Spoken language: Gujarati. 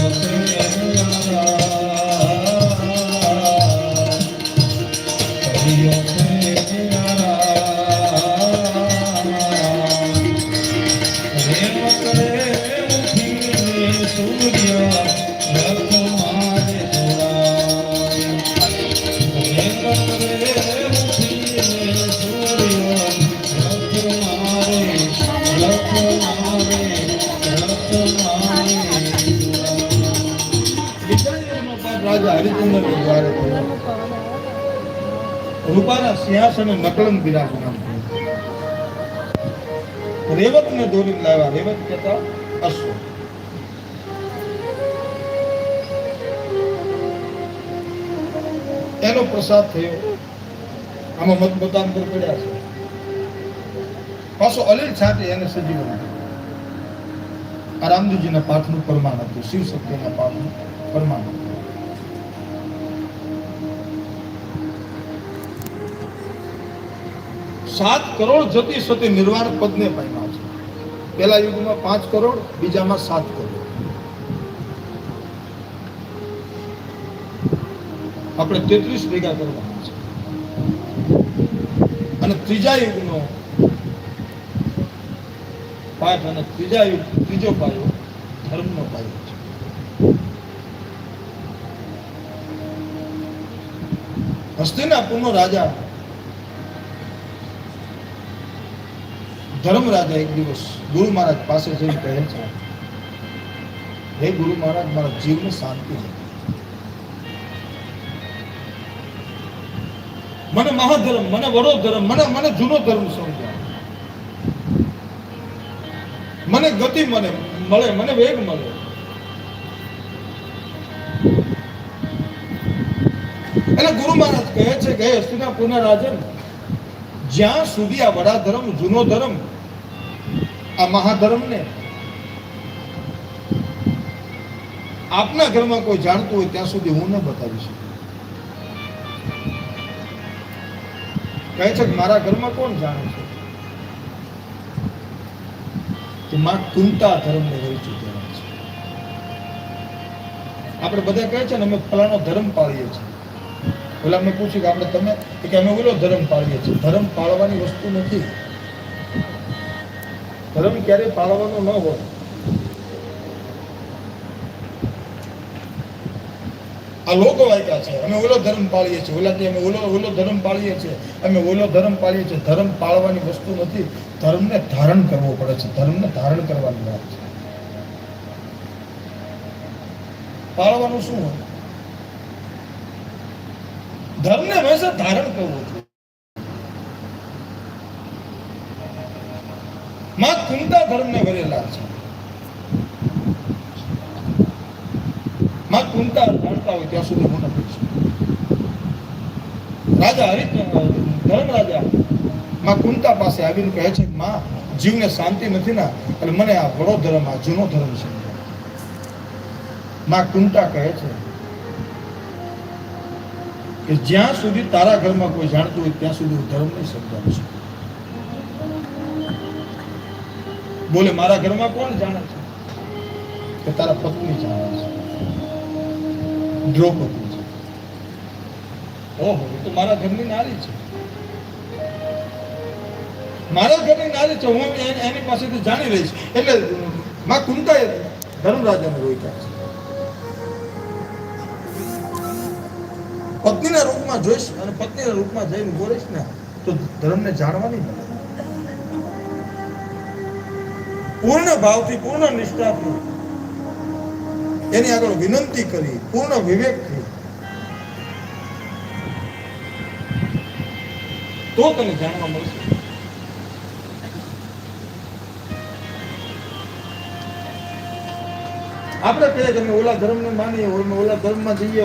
नारे नारेमरे मिले सूर्य रख એનો પ્રસાદ થયો. આમાં મત મતાંતર પડ્યા છે. પાછો અલીલ છાંટે એને સજીવ આ રામજીના પાઠનું પ્રમાણ હતું. શિવ શક્તિના પાઠનું પ્રમાણ હતું. સાત કરોડ જતી સતી નિર્વાણ પદને પામ્યા છે. પહેલા યુગમાં પાંચ કરોડ, બીજામાં સાત કરોડ. આપણે તેત્રીસ ભેગા કરવાના છે. અને ત્રીજા યુગનો પાઠ અને ત્રીજા યુગ, ત્રીજો પાયો ધર્મનો પાયો છે. હસ્તિનાપુરનો રાજા ધર્મરાજા એક દિવસ ગુરુ મહારાજ પાસે જઈને કહે છે, હે ગુરુ મહારાજ, મારા જીવને શાંતિ મને મહાધર્મ, મને વડો ધર્મ મને મને જૂનો ધર્મ સમજાય. મને ગતિ મને, મળે, મને વેગ મળે. એટલે ગુરુ મહારાજ કહે છે કે હસ્તિના પુનઃ રાજન જ્યાં સુધી આ વડા ધર્મ, જૂનો ધર્મ, આ મહાધર્મને આપના ઘરમાં કોઈ જાણતું હોય, ત્યાં સુધી હું ન બતાવી શકું. કહે છે કે મારા ઘરમાં કોણ જાણે છે? કે માં કુંતા ધર્મને રહી ચૂક્યા છે. આપણે બધા કહે છે ને, અમે ફલાણો ધર્મ પાળીએ છીએ. ઓલા મેં પૂછ્યું કે આપણે તમે કે અમે ઓલો ધર્મ પાળીએ છીએ. ધર્મ પાળવાની વસ્તુ નથી. ધર્મ ક્યારેય પાળવાનો ન હોય. આ લોકો વાયકા છે. અમે ઓલો ધર્મ પાળીએ છીએ. ઓલાથી અમે ઓલો ઓલો ધર્મ પાળીએ છીએ. અમે ઓલો ધર્મ પાળીએ છીએ. ધર્મ પાળવાની વસ્તુ નથી. ધર્મને ધારણ કરવો પડે છે. ધર્મને ધારણ કરવાની વાત છે. પાળવાનું શું હોય? ધર્મને હંમેશા ધારણ કરવું જોઈએ માં કુંતા ધર્મને વરેલા છે. માં કુંતા જાણતા હોય ત્યાં સુધી હું નથી રાજા હરિચંદ્ર ધર્મ રાજા માં કુંતા પાસે આવીને કહે છે માં, જીવને શાંતિ નથી ના, એટલે મને આ વડો ધર્મ આ જૂનો ધર્મ છે. માં કુંતા કહે છે કે જ્યાં સુધી તારા ઘરમાં કોઈ જાણતું હોય, ત્યાં સુધી હું ધર્મ નહીં સમજાવું છું. બોલે, મારા ઘરમાં કોણ જાણે છે? કે તારા પત્ની જાણે છે. દ્રૌપદી છે. ઓહો તો મારા ઘરની નારી છે. મારા ઘરની નારી છે, હું એની પાસેથી જાણી રહીશ એટલે માં કુંતાએ ધર્મરાજાને રોઈ ગયા છે. પત્નીના રૂપમાં જોઈશ અને પત્નીના રૂપમાં જઈને બોલીશ ને, તો ધર્મને જાણવાની પૂર્ણ ભાવથી પૂર્ણ નિષ્ઠાથી એની આગળ વિનંતી કરી, પૂર્ણ વિવેકથી. તો તને જાણવા મળશે. આપણે પેલા તમે ઓલા ધર્મને માનીએ, ઓલા ધર્મમાં જઈએ